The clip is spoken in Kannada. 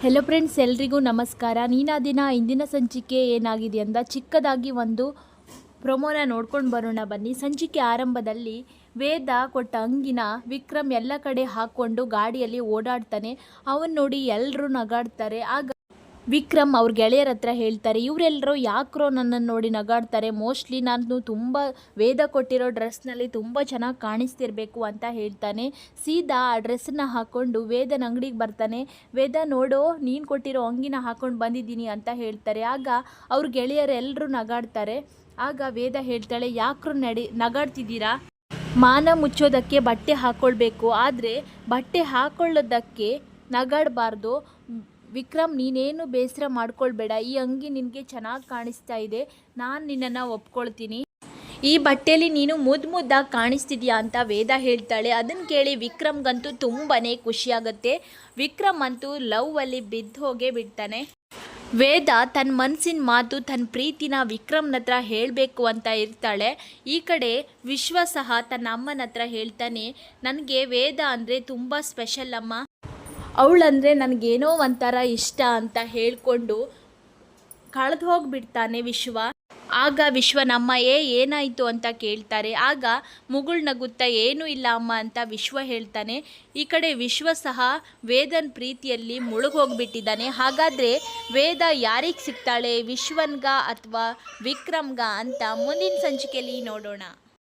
ಹೆಲೋ ಫ್ರೆಂಡ್ಸ್ ಎಲ್ರಿಗೂ ನಮಸ್ಕಾರ. ನೀನಾ ದಿನ ಇಂದಿನ ಸಂಚಿಕೆ ಏನಾಗಿದೆ ಅಂತ ಚಿಕ್ಕದಾಗಿ ಒಂದು ಪ್ರೊಮೋನ ನೋಡ್ಕೊಂಡು ಬರೋಣ ಬನ್ನಿ. ಸಂಚಿಕೆ ಆರಂಭದಲ್ಲಿ ವೇದ ಕೊಟ್ಟ ಅಂಗಿನ ವಿಕ್ರಮ್ ಎಲ್ಲ ಕಡೆ ಹಾಕ್ಕೊಂಡು ಗಾಡಿಯಲ್ಲಿ ಓಡಾಡ್ತಾನೆ. ಅವನು ನೋಡಿ ಎಲ್ಲರೂ ನಗಾಡ್ತಾರೆ. ಆಗ ವಿಕ್ರಮ್ ಅವ್ರ ಗೆಳೆಯರ ಹತ್ರ ಹೇಳ್ತಾರೆ ಇವರೆಲ್ಲರೂ ಯಾಕ್ರೋ ನನ್ನನ್ನು ನೋಡಿ ನಗಾಡ್ತಾರೆ. ಮೋಸ್ಟ್ಲಿ ನಾನು ತುಂಬ ವೇದ ಕೊಟ್ಟಿರೋ ಡ್ರೆಸ್ನಲ್ಲಿ ತುಂಬ ಚೆನ್ನಾಗಿ ಕಾಣಿಸ್ತಿರ್ಬೇಕು ಅಂತ ಹೇಳ್ತಾನೆ. ಸೀದಾ ಆ ಡ್ರೆಸ್ಸನ್ನು ಹಾಕ್ಕೊಂಡು ವೇದನ ಅಂಗಡಿಗೆ ಬರ್ತಾನೆ. ವೇದ, ನೋಡೋ, ನೀನು ಕೊಟ್ಟಿರೋ ಅಂಗಿನ ಹಾಕ್ಕೊಂಡು ಬಂದಿದ್ದೀನಿ ಅಂತ ಹೇಳ್ತಾರೆ. ಆಗ ಅವ್ರ ಗೆಳೆಯರೆಲ್ಲರೂ ನಗಾಡ್ತಾರೆ. ಆಗ ವೇದ ಹೇಳ್ತಾಳೆ, ಯಾಕ್ರು ನಡಿ, ನಗಾಡ್ತಿದ್ದೀರಾ? ಮಾನ ಮುಚ್ಚೋದಕ್ಕೆ ಬಟ್ಟೆ ಹಾಕ್ಕೊಳ್ಬೇಕು ಆದರೆ ಬಟ್ಟೆ ಹಾಕ್ಕೊಳ್ಳೋದಕ್ಕೆ ನಗಾಡಬಾರ್ದು. ವಿಕ್ರಮ್, ನೀನೇನು ಬೇಸರ ಮಾಡ್ಕೊಳ್ಬೇಡ. ಈ ಅಂಗಿ ನಿನಗೆ ಚೆನ್ನಾಗಿ ಕಾಣಿಸ್ತಾ ಇದೆ. ನಾನು ನಿನ್ನನ್ನು ಒಪ್ಕೊಳ್ತೀನಿ. ಈ ಬಟ್ಟೆಯಲ್ಲಿ ನೀನು ಮುದ್ದು ಮುದ್ದಾಗಿ ಕಾಣಿಸ್ತಿದ್ಯಾ ಅಂತ ವೇದ ಹೇಳ್ತಾಳೆ. ಅದನ್ನು ಕೇಳಿ ವಿಕ್ರಮ್ಗಂತೂ ತುಂಬಾ ಖುಷಿಯಾಗುತ್ತೆ. ವಿಕ್ರಮ್ ಅಂತೂ ಲವ್ ಅಲ್ಲಿ ಬಿದ್ದು ಹೋಗೇ ಬಿಡ್ತಾನೆ. ವೇದ ತನ್ನ ಮನಸ್ಸಿನ ಮಾತು ತನ್ನ ಪ್ರೀತಿನ ವಿಕ್ರಮ್ನ ಹತ್ರ ಹೇಳಬೇಕು ಅಂತ ಇರ್ತಾಳೆ. ಈ ಕಡೆ ವಿಶ್ವ ಸಹ ತನ್ನ ಅಮ್ಮನ ಹತ್ರ ಹೇಳ್ತಾನೆ, ನನಗೆ ವೇದ ಅಂದರೆ ತುಂಬ ಸ್ಪೆಷಲ್ ಅಮ್ಮ. ಅವಳಂದರೆ ನನಗೇನೋ ಒಂಥರ ಇಷ್ಟ ಅಂತ ಹೇಳಿಕೊಂಡು ಕಳೆದು ಹೋಗಿಬಿಡ್ತಾನೆ ವಿಶ್ವ. ಆಗ ವಿಶ್ವ ನಮ್ಮ ಏ ಏನಾಯಿತು ಅಂತ ಕೇಳ್ತಾರೆ. ಆಗ ಮುಗುಳ್ ನಗುತ್ತಾ, ಏನೂ ಇಲ್ಲ ಅಮ್ಮ ಅಂತ ವಿಶ್ವ ಹೇಳ್ತಾನೆ. ಈ ಕಡೆ ವಿಶ್ವ ಸಹ ವೇದನ್ ಪ್ರೀತಿಯಲ್ಲಿ ಮುಳುಗೋಗ್ಬಿಟ್ಟಿದ್ದಾನೆ ಹಾಗಾದರೆ ವೇದ ಯಾರಿಗೆ ಸಿಗ್ತಾಳೆ, ವಿಶ್ವನ್ಗ ಅಥವಾ ವಿಕ್ರಮ್ಗ ಅಂತ ಮುಂದಿನ ಸಂಚಿಕೆಯಲ್ಲಿ ನೋಡೋಣ.